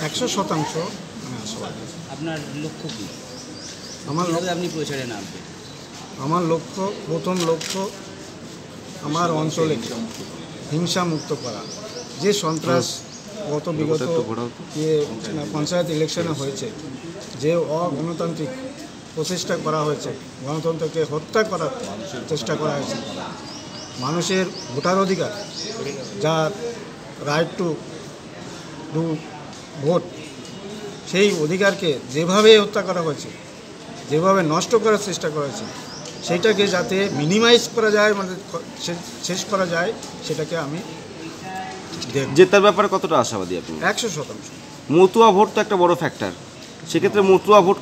একশো শতাংশ আমি আশাবাদী আপনার লক্ষ্য কি? আমার আপনি প্রচারে নামবেন আমার লক্ষ্য প্রথম লক্ষ্য আমার অঞ্চলে হিংসা মুক্ত। করা। যে সন্ত্রাস গত বিগত যে পঞ্চায়েত ইলেকশনে হয়েছে যে অগণতান্ত্রিক প্রচেষ্টা করা হয়েছে গণতন্ত্রকে হত্যা করার চেষ্টা করা হয়েছে মানুষের ভোটার অধিকার যার রাইট টু ডু ভোট সেই অধিকারকে যেভাবে হত্যা করা হয়েছে যেভাবে নষ্ট করার চেষ্টা করা হয়েছে সেইটাকে যাতে মিনিমাইজ করা যায় মানে শেষ করা যায় সেটাকে আমি জেতার ব্যাপারে কতটা আশাবাদী আপনি? একশো শতাংশ। মতুয়া ভোট তো একটা বড় ফ্যাক্টর সেক্ষেত্রে মতুয়া ভোট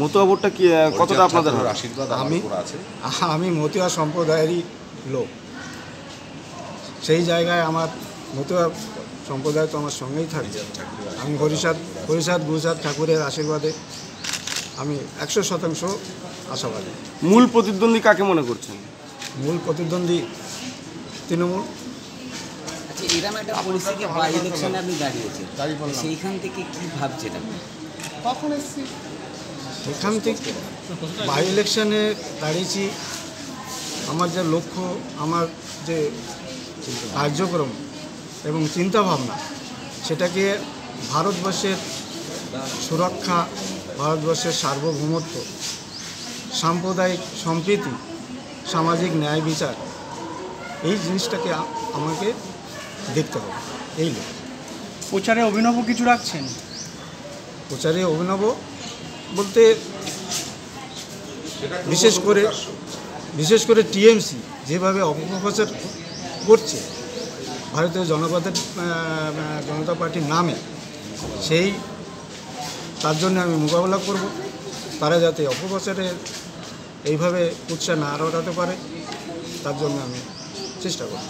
মতুয়া ভোটটা কি কতটা আপনাদের? আশীর্বাদ আমি- আমি মতুয়া সম্প্রদায়েরই লোক। সেই জায়গায় আমার মতুয়া সম্প্রদায় তো আমার সঙ্গেই থাকে। আমি হরিষাদ হরিষাদ গুরুচাঁদ ঠাকুরের আশীর্বাদে আমি একশো শতাংশ আশাবাদী। মূল প্রতিদ্বন্দ্বী কাকে মনে করছেন? মূল প্রতিদ্বন্দ্বী তৃণমূল। আচ্ছা এরকম একটা পরিস্থিতি বাই ইলেকশনে আপনি দাঁড়িয়েছেন। সেইখান থেকে কি ভাবছেন আপনি? এখান থেকে বাই ইলেকশনে দাঁড়িয়েছি। আমার যে লক্ষ্য আমার যে কার্যক্রম এবং চিন্তাভাবনা সেটাকে ভারতবর্ষের সুরক্ষা ভারতবর্ষের সার্বভৌমত্ব সাম্প্রদায়িক সম্প্রীতি সামাজিক ন্যায় বিচার এই জিনিসটাকে আমাকে দেখতে হবে। এই লক্ষ্য প্রচারে অভিনব কিছু রাখছেন? প্রচারে অভিনব বলতে বিশেষ করে বিশেষ করে টিএমসি যেভাবে অপপ্রচার করছে ভারতীয় জনপদের জনতা পার্টির নামে সেই, তার জন্য আমি মোকাবেলা করব। তারা যাতে অপপ্রচারে এইভাবে উৎসাহ না রটাতে পারে, তার জন্য আমি চেষ্টা করব